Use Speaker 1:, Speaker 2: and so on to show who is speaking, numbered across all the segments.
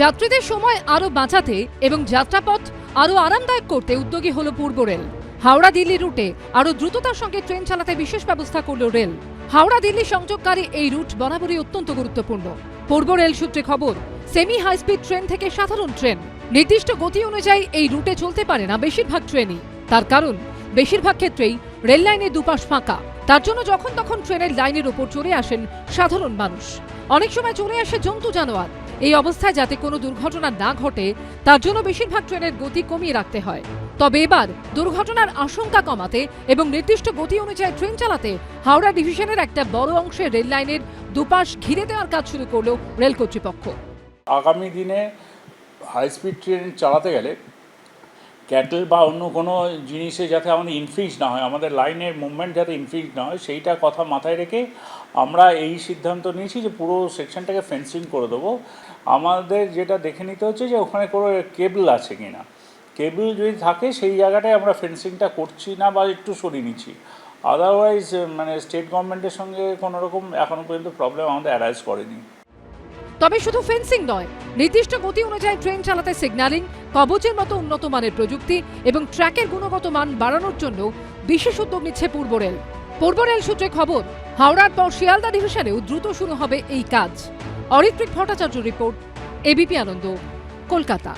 Speaker 1: যাত্রীদের সময় আরও বাঁচাতে এবং যাত্রাপথ আরও আরামদায়ক করতে উদ্যোগী হল পূর্ব রেল। হাওড়া দিল্লি রুটে আরও দ্রুততার সঙ্গে ট্রেন চালাতে বিশেষ ব্যবস্থা করল রেল। হাওড়া দিল্লি সংযোগকারী এই রুট বরাবরই অত্যন্ত গুরুত্বপূর্ণ। পূর্ব রেল সূত্রে খবর, সেমি হাই স্পিড ট্রেন থেকে সাধারণ ট্রেন। নির্দিষ্ট গতি অনুযায়ী এই রুটে চলতে পারে না বেশিরভাগ ট্রেনই। তার কারণ, বেশিরভাগ ক্ষেত্রেই রেল লাইনের দুপাশ ফাঁকা। তার জন্য যখন তখন ট্রেনের লাইনের ওপর চড়ে আসেন সাধারণ মানুষ। অনেক সময় চলে আসে জন্তু জানোয়ার। এই অবস্থায় যাতে কোনো দুর্ঘটনা না ঘটে, তার জন্য বেশিরভাগ ট্রেনের গতি কমিয়ে রাখতে হয়। তবে এবার দুর্ঘটনার আশঙ্কা কমাতে এবং নির্দিষ্ট গতি অনুযায়ী ট্রেন চালাতে হাওড়া ডিভিশনের একটা বড় অংশে রেল লাইনের দুপাশ ঘিরে দেওয়ার কাজ শুরু করল রেল কর্তৃপক্ষ।
Speaker 2: আগামী দিনে হাই স্পিড ট্রেন চালাতে গেলে ক্যাটেল বা অন্য কোনো জিনিসে যাতে আমাদের ইনফ্রিজ না হয়, আমাদের লাইনের মুভমেন্ট যাতে ইনফ্রিজ না হয়, সেইটা কথা মাথায় রেখে আমরা এই সিদ্ধান্ত নিয়েছি যে পুরো সেকশনটাকে ফেন্সিং করে দেবো। আমাদের যেটা দেখে নিতে হচ্ছে যে ওখানে কোনো কেবল আছে কি না কেবল যদি থাকে, সেই জায়গাটায় আমরা ফেন্সিংটা করছি না বা একটু সরিয়ে নিচ্ছি। আদারওয়াইজ মানে স্টেট গভর্নমেন্টের সঙ্গে কোনো রকম এখনও পর্যন্ত প্রবলেম আমাদের অ্যারাইজ করেনি।
Speaker 1: তবে শুধু ফেন্সিং নয়, নির্দিষ্ট গতি অনুযায়ী ট্রেন চালাতে সিগন্যালিং, কবচের মতো উন্নত মানের প্রযুক্তি এবং ট্র্যাকের গুণগত মান বাড়ানোর জন্য বিশেষ উদ্যোগ নিচ্ছে পূর্ব রেল। পূর্ব রেল সূত্রে খবর, হাওড়ার পর শিয়ালদা ডিভিশনেও দ্রুত শুরু হবে এই কাজ। Aritrik Bhattacharya report, ABP Ananda, Kolkata.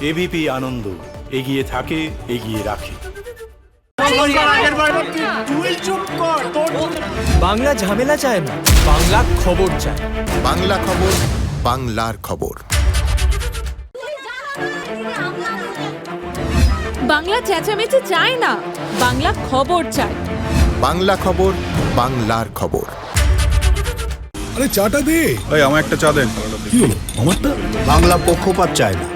Speaker 3: ABP Ananda এগিয়ে থাকে এগিয়ে রাখে।
Speaker 4: বাংলা ঝামেলা চায় না বাংলা খবর চায়।
Speaker 5: বাংলা খবর বাংলার খবর।
Speaker 6: বাংলা চেঁচামেচি চায় না বাংলা খবর চায়।
Speaker 5: বাংলা খবর বাংলার খবর।
Speaker 7: আরে চাটা দে।
Speaker 3: এই আমার একটা চা দেন।
Speaker 7: কি হলো? আমারটা?
Speaker 8: বাংলা পক্ষপাত চায় না।